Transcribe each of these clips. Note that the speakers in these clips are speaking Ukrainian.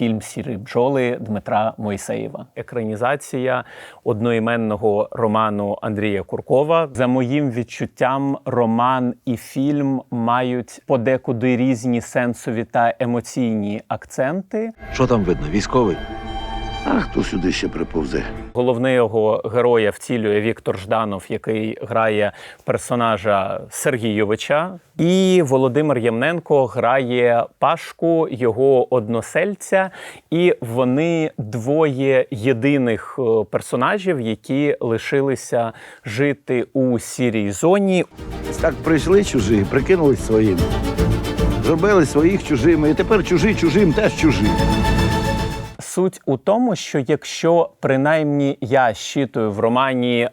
фільм Сірі бджоли Дмитра Мойсеєва. Екранізація одноіменного роману Андрія Куркова. За моїм відчуттям, роман і фільм мають подекуди різні сенсові та емоційні акценти. Що там видно? Військовий? А хто сюди ще приповзе? Головного героя втілює Віктор Жданов, який грає персонажа Сергійовича. І Володимир Ємненко грає Пашку, його односельця. І вони двоє єдиних е, персонажів, які лишилися жити у сірій зоні. Так прийшли чужі, прикинулись своїм. Зробили своїх чужими, і тепер чужі чужим теж чужі. Суть у тому, що якщо принаймні я щитую в романі е,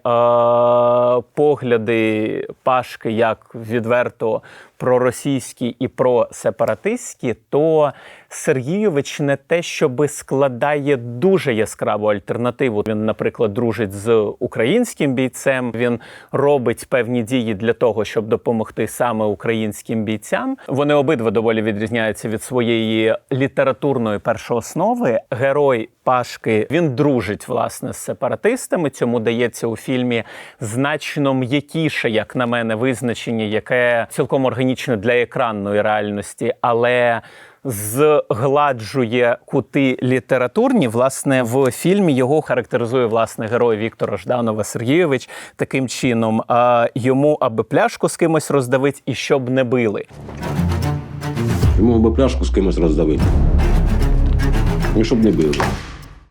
погляди Пашки як відверто проросійські і просепаратистські, то Сергійович не те, щоби складає дуже яскраву альтернативу. Він, наприклад, дружить з українським бійцем. Він робить певні дії для того, щоб допомогти саме українським бійцям. Вони обидва доволі відрізняються від своєї літературної першооснови. Герой Пашки він дружить власне з сепаратистами. Цьому дається у фільмі значно м'якіше, як на мене, визначення, яке цілком органічне для екранної реальності, але згладжує кути літературні. Власне, в фільмі його характеризує власне герой Віктора Жданова Сергійович таким чином: йому аби пляшку з кимось роздавить і щоб не били. Йому би пляшку з кимось роздавити. І щоб не били.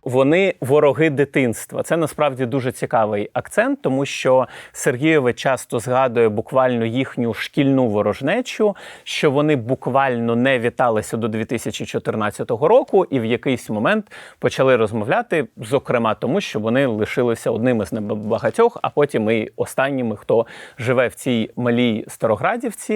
Вони вороги дитинства. Це насправді дуже цікавий акцент, тому що Сергійович часто згадує буквально їхню шкільну ворожнечу, що вони буквально не віталися до 2014 року, і в якийсь момент почали розмовляти, зокрема тому, що вони лишилися одними з небагатьох, а потім і останніми, хто живе в цій малій Староградівці.